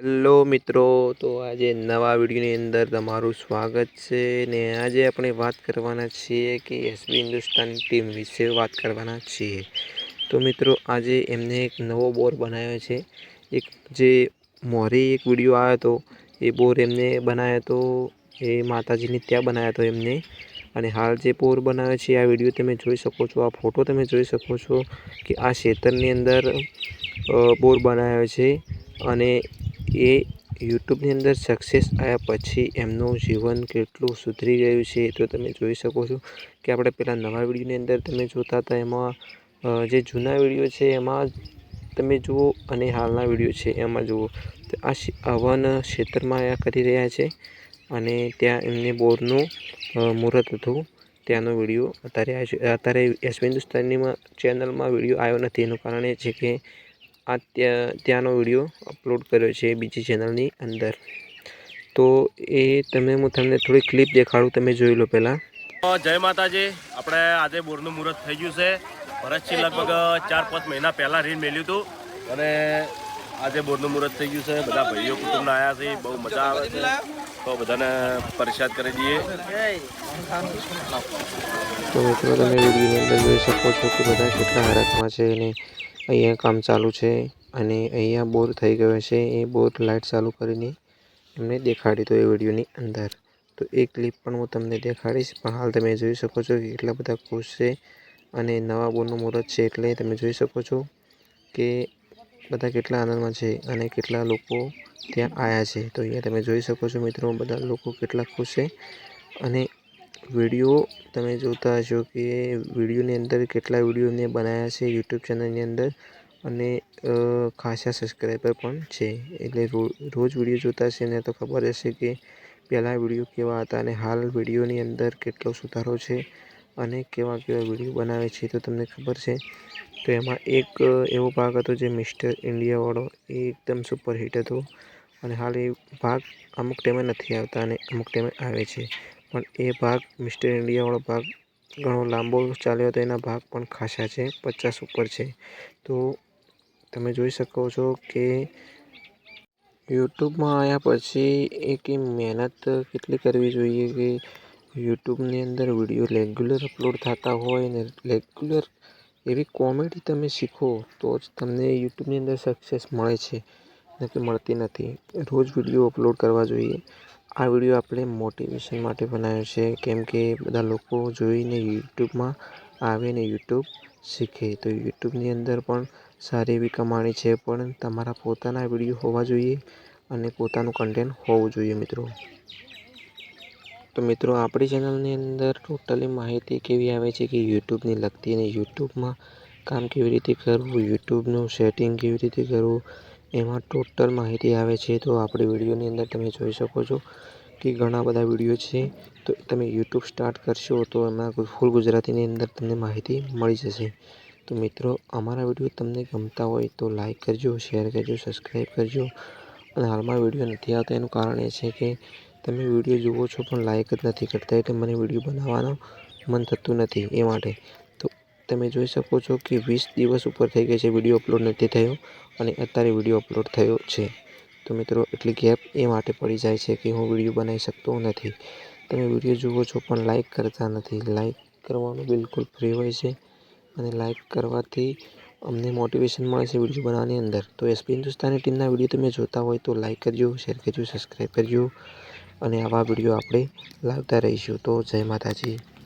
Hello મિત્રો, તો આજે નવા વિડીયોની અંદર તમારું સ્વાગત છે ને આજે આપણે વાત કરવાના છીએ કે એસબી હિન્દુસ્તાન ટીમ વિશે વાત કરવાના છીએ. તો મિત્રો, આજે એમને એક નવો બોર બનાવ્યો છે. એક જે મોરી એક વીડિયો આવ્યો હતો, એ બોર એમને બનાવ્યો હતો, એ માતાજીને ત્યાં બનાવ્યો હતો એમને. અને હાલ જે બોર બનાવ્યો છે, આ વીડિયો તમે જોઈ શકો છો, આ ફોટો તમે જોઈ શકો છો કે આ ખેતરની અંદર બોર બનાવ્યો છે. અને એ યુટ્યુબની અંદર સક્સેસ આવ્યા પછી એમનું જીવન કેટલું સુધરી ગયું છે તો તમે જોઈ શકો છો. કે આપણે પહેલાં નવા વિડીયોની અંદર તમે જોતા હતા, એમાં જે જૂના વીડિયો છે એમાં તમે જુઓ અને હાલના વીડિયો છે એમાં જુઓ. તો આ હવન ક્ષેત્રમાં આ કરી રહ્યા છે અને ત્યાં એમને બોરનું મુહૂર્ત હતું. ત્યાંનો વીડિયો અત્યારે આવ્યો છે, અત્યારે એસબી હિન્દુસ્તાનીમાં ચેનલમાં વીડિયો આવ્યો નથી. એનું કારણ એ છે કે આ ત્યાં ત્યાંનો વીડિયો અપલોડ કર્યો છે બીજી ચેનલની અંદર. તો એ તમે હું તમને થોડી ક્લિપ દેખાડું તમે જોઈ લો પહેલાં. જય માતાજી. આપણે આજે બોરનું મુહૂર્ત થઈ ગયું છે. ભરતસિંહ લગભગ ચાર પાંચ મહિના પહેલાં રીન મેલ્યું હતું. અને આજે બોરનું મુહૂર્ત થઈ ગયું છે. બધા ભાઈઓ કુટુંબના આવ્યા છે. બહુ મજા આવે છે. તો બધાને પરિષદ કરી દઈએ. તો મિત્રો તમે વિડીયોની અંદર જોઈ શકો છો કે બધા કેટલા હરખમાં છે અને અહીંયા કામ ચાલુ છે અને અહીંયા બોર થઈ ગયો છે. એ બોર લાઇટ ચાલુ કરીને એમને દેખાડી તો એ વિડીયોની અંદર. તો એ ક્લિપ પણ હું તમને દેખાડીશ. પણ હાલ તમે જોઈ શકો છો કે કેટલા બધા ખુશ છે અને નવા બોરનું મુહૂર્ત છે એટલે તમે જોઈ શકો છો કે બધા કેટલા આનંદમાં છે અને કેટલા લોકો ત્યાં આવ્યા છે. તો અહીંયા તમે જોઈ શકો છો મિત્રો બધા લોકો કેટલા ખુશ છે અને વીડિયો તમે જોતા હશો કે વિડીયોની અંદર કેટલા વીડિયો મેં બનાવ્યા છે યુટ્યુબ ચેનલની અંદર અને ખાસા સબસ્ક્રાઈબર પણ છે. એટલે રોજ વીડિયો જોતા હશે ને તો ખબર હશે કે પહેલાં વીડિયો કેવા હતા અને હાલ વિડીયોની અંદર કેટલો સુધારો છે અને કેવા કેવા વીડિયો બનાવે છે તો તમને ખબર છે. તો એમાં એક એવો ભાગ હતો જે મિસ્ટર ઇન્ડિયાવાળો એ એકદમ સુપરહિટ હતો અને હાલ એ ભાગ અમુક ટાઈમે નથી આવતા અને અમુક ટાઈમે આવે છે. પણ એ ભાગ મિસ્ટર ઇન્ડિયાવાળો ભાગ ઘણો લાંબો ચાલ્યો હતો એના ભાગ પણ ખાસા છે, પચાસ ઉપર છે. તો તમે જોઈ શકો છો કે યુટ્યુબમાં આવ્યા પછી એક મહેનત કેટલી કરવી જોઈએ કે યુટ્યુબની અંદર વીડિયો રેગ્યુલર અપલોડ થતા હોય ને રેગ્યુલર એવી કોમેડી તમે શીખો તો જ તમને યુટ્યુબની અંદર સક્સેસ મળે છે. નક્કી મળતી નથી. રોજ વીડિયો અપલોડ કરવા જોઈએ. આ વીડિયો આપણે મોટિવેશન માટે બનાવ્યો છે. કેમ કે બધા લોકો જોઈને યુટ્યુબમાં આવે ને યુટ્યુબ શીખે. તો યુટ્યુબની અંદર પણ સારી એવી કમાણી છે, પણ તમારા પોતાના વીડિયો હોવા જોઈએ અને પોતાનું કન્ટેન્ટ હોવું જોઈએ મિત્રો. તો મિત્રો, આપણી ચેનલની અંદર ટોટલી માહિતી કેવી આવે છે કે યુટ્યુબની લગતી અને યુટ્યુબમાં કામ કેવી રીતે કરવું, યુટ્યુબનું સેટિંગ કેવી રીતે કરવું એમાં ટોટલ માહિતી આવે છે તો આપણી વિડીયોની અંદર તમે જોઈ શકો છો કે ઘણા બધા વીડિયો છે. તો તમે યુટ્યુબ સ્ટાર્ટ કરશો તો એમાં ફૂલ ગુજરાતીની અંદર તમને માહિતી મળી જશે. તો મિત્રો, અમારા વીડિયો તમને ગમતા હોય તો લાઈક કરજો, શેર કરજો, સબસ્ક્રાઈબ કરજો. અને હાલમાં વીડિયો નથી આવતા એનું કારણ એ છે કે તમે વીડિયો જુઓ છો પણ લાઇક જ નથી કરતા એટલે મને વીડિયો બનાવવાનું મન થતું નથી એ માટે. તમે જોઈ શકો છો કે વીસ દિવસ ઉપર થઈ ગયા છે વીડિયો અપલોડ, નથી થયો અને અત્યારે વીડિયો અપલોડ થયો છે. તો મિત્રો, એટલી ગેપ એ માટે પડી જાય છે કે હું વીડિયો બનાવી શકતો નથી. તમે વીડિયો જુઓ છો પણ લાઇક કરતા નથી. લાઈક કરવાનું બિલકુલ ફ્રી હોય છે અને લાઈક કરવાથી અમને મોટિવેશન મળે છે વીડિયો બનાવવાની અંદર. તો એસપી હિન્દુસ્તાની ટીમના વીડિયો તમે જોતા હોય તો લાઇક કરજો, શેર કરજો, સબસ્ક્રાઈબ કરજો અને આવા વીડિયો આપણે લાવતા રહીશું. તો જય માતાજી.